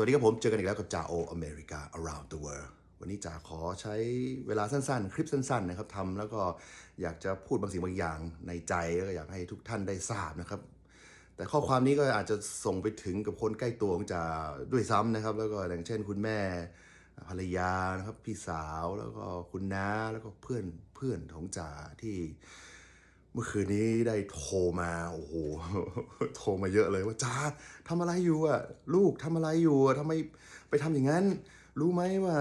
วัสดีครับผม เจอกันอีกแล้วกับจ่าโออเมริกา around the world วันนี้จ่าขอใช้เวลาสั้นๆ คลิปสั้นๆนะครับทำแล้วก็อยากจะพูดบางสิ่งบางอย่างในใจแล้วก็อยากให้ทุกท่านได้ทราบนะครับ แต่ข้อความนี้ก็อาจจะส่งไปถึงกับคนใกล้ตัวของจ่าด้วยซ้ำนะครับ แล้วก็อย่างเช่น คุณแม่ภรรยานะครับพี่สาวแล้วก็คุณน้าแล้วก็เพื่อนเพื่อนของจ่าที่ มื่อคืนนี้ได้โทรมาโอ้โหโทรมาเยอะเลยว่าจ้าทำอะไรอยู่อะลูกทำอะไรอยู่อะทำไมไปทำอย่างนั้น รู้ไหมว่า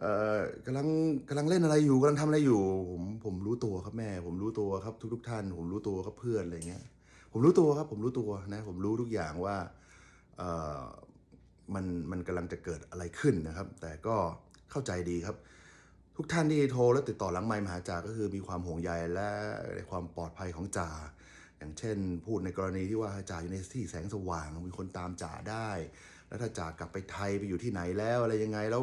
เอ่อกำลังกำลังเล่นอะไรอยู่กำลังทำอะไรอยู่ ผมผมรู้ตัวครับแม่ ผมรู้ตัวครับทุกทุกท่าน ผมรู้ตัวครับเพื่อนอะไรเงี้ย ผมรู้ตัวครับ ผมรู้ตัวนะ ผมรู้ทุกอย่างว่าเอ่อมันมันกำลังจะเกิดอะไรขึ้นนะครับ แต่ก็เข้าใจดีครับ ทุกท่านที่โทรและติดต่อหลังไมค์มาหาจ่าก็คือมีความห่วงใยและในความปลอดภัยของจ่าอย่างเช่น พูดในกรณีที่ว่าจ่าอยู่ในที่แสงสว่าง มีคนตามจ่าได้ แล้วถ้าจ่ากลับไปไทยไปอยู่ที่ไหนแล้วอะไรยังไงแล้ว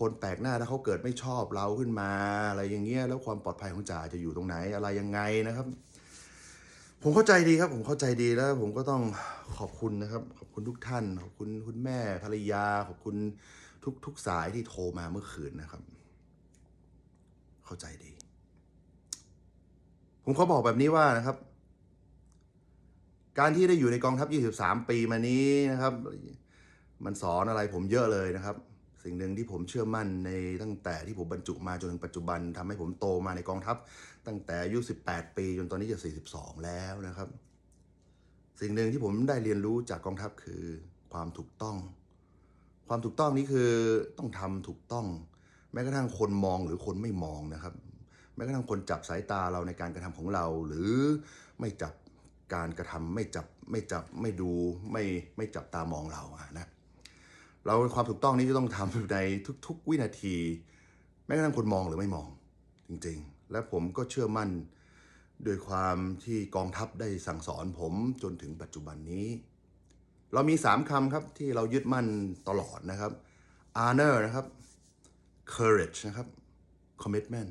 คนแปลกหน้าถ้าเขาเกิดไม่ชอบเราขึ้นมา อะไรอย่างเงี้ยแล้วความปลอดภัยของจ่าจะอยู่ตรงไหนอะไรยังไงนะครับ ผมเข้าใจดีครับ ผมเข้าใจดีแล้ว ผมก็ต้องขอบคุณนะครับ ขอบคุณทุกท่าน ขอบคุณคุณแม่ภรรยา ขอบคุณทุกทุกสายที่โทรมาเมื่อคืนนะครับ เข้าใจดี ผมขอบอกแบบนี้ว่านะครับ การที่ได้อยู่ในกองทัพ 23 ปีมานี้นะครับ มันสอนอะไรผมเยอะเลยนะครับ สิ่งหนึ่งที่ผมเชื่อมั่นในตั้งแต่ที่ผมบรรจุมาจนถึงปัจจุบันทำให้ผมโตมาในกองทัพ ตั้งแต่อายุ 18 ปี จนตอนนี้จะ 42 แล้วนะครับ สิ่งหนึ่งที่ผมได้เรียนรู้จากกองทัพคือความถูกต้อง ความถูกต้องนี้คือต้องทำถูกต้อง แม้กระทั่งคนมองหรือคนไม่มองนะครับ แม้กระทั่งคนจับสายตาเราในการกระทำของเรา หรือไม่จับการกระทำไม่จับไม่จับไม่ดูไม่ไม่จับตามองเราอะนะเราความถูกต้องนี้จะต้องทำในทุก ๆ วินาที แม้กระทั่งคนมองหรือไม่มองจริงๆ และผมก็เชื่อมั่นโดยความที่กองทัพได้สั่งสอนผมจนถึงปัจจุบันนี้ เรามี 3คำครับที่เรายึดมั่นตลอดนะครับ honor นะครับ courage นะครับ commitment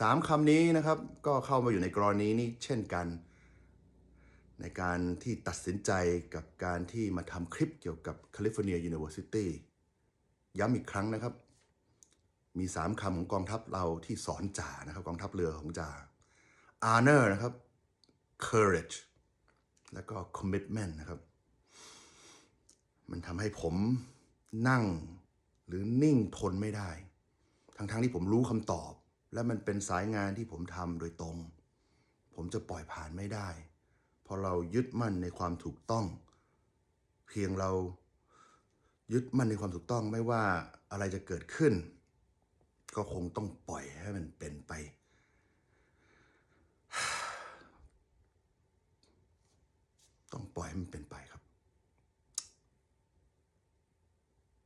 สามคำนี้นะครับ ก็เข้ามาอยู่ในกรณีนี้เช่นกัน ในการที่ตัดสินใจกับการที่มาทำคลิปเกี่ยวกับ California University ย้ำอีกครั้งนะครับ มีสามคำของกองทัพเราที่สอนจ่านะครับ กองทัพเรือของจ่า honor นะครับ courage แล้วก็ commitment นะครับ มันทำให้ผมนั่ง หรือนิ่งทนไม่ได้ ทั้งๆทที่ผมรู้คำตอบ และมันเป็นสายงานที่ผมทำโดยตรง ผมจะปล่อยผ่านไม่ได้เพราะเรายึดมั่นในความถูกต้อง เพียงเรายึดมั่นในความถูกต้องไม่ว่าอะไรจะเกิดขึ้น ก็คงต้องปล่อยให้มันเป็นไป ต้องปล่อยให้มันเป็นไปครับ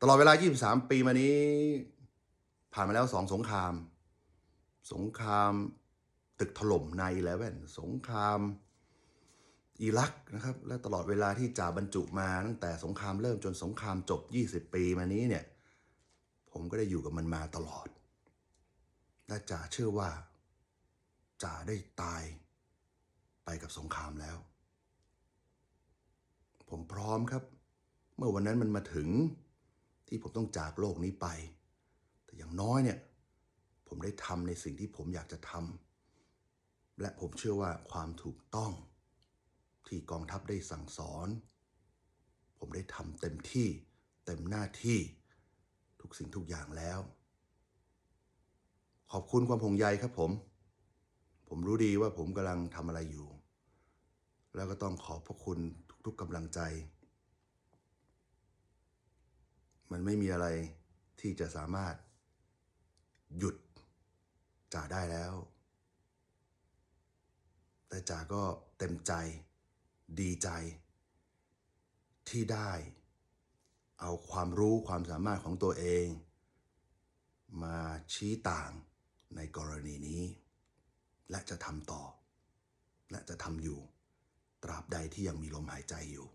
ตลอดเวลา 23 ปีมานี้ ผ่านมาแล้วสองสงคราม สงครามตึกถล่มในแล้วสงครามอิรักนะครับ และตลอดเวลาที่จ่าบรรจุมาตั้งแต่สงครามเริ่มจนสงครามจบ 20 ปีมานี้เนี่ย ผมก็ได้อยู่กับมันมาตลอด และจ่าเชื่อว่าจ่าได้ตายไปกับสงครามแล้ว ผมพร้อมครับ เมื่อวันนั้นมันมาถึง ที่ผมต้องจากโลกนี้ไป แต่อย่างน้อยเนี่ย ผมได้ทำในสิ่งที่ผมอยากจะทำและผมเชื่อว่าความถูกต้อง ที่กองทัพได้สั่งสอน ผมได้ทำเต็มที่เต็มหน้าที่ทุกสิ่งทุกอย่างแล้ว ขอบคุณความห่วงใยครับผม ผมรู้ดีว่าผมกำลังทำอะไรอยู่ แล้วก็ต้องขอบพระคุณทุกๆกำลังใจ มันไม่มีอะไรที่จะสามารถ หยุดจ่าได้แล้ว แต่จ่าก็เต็มใจ ดีใจ ที่ได้ เอาความรู้ความสามารถของตัวเอง มาชี้ต่างในกรณีนี้ และจะทำต่อ และจะทำอยู่ ตราบใดที่ยังมีลมหายใจอยู่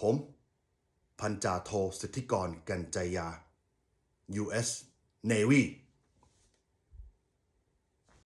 ผม พันจ่าโทสิทธิกรกันใจยา U.S. Navy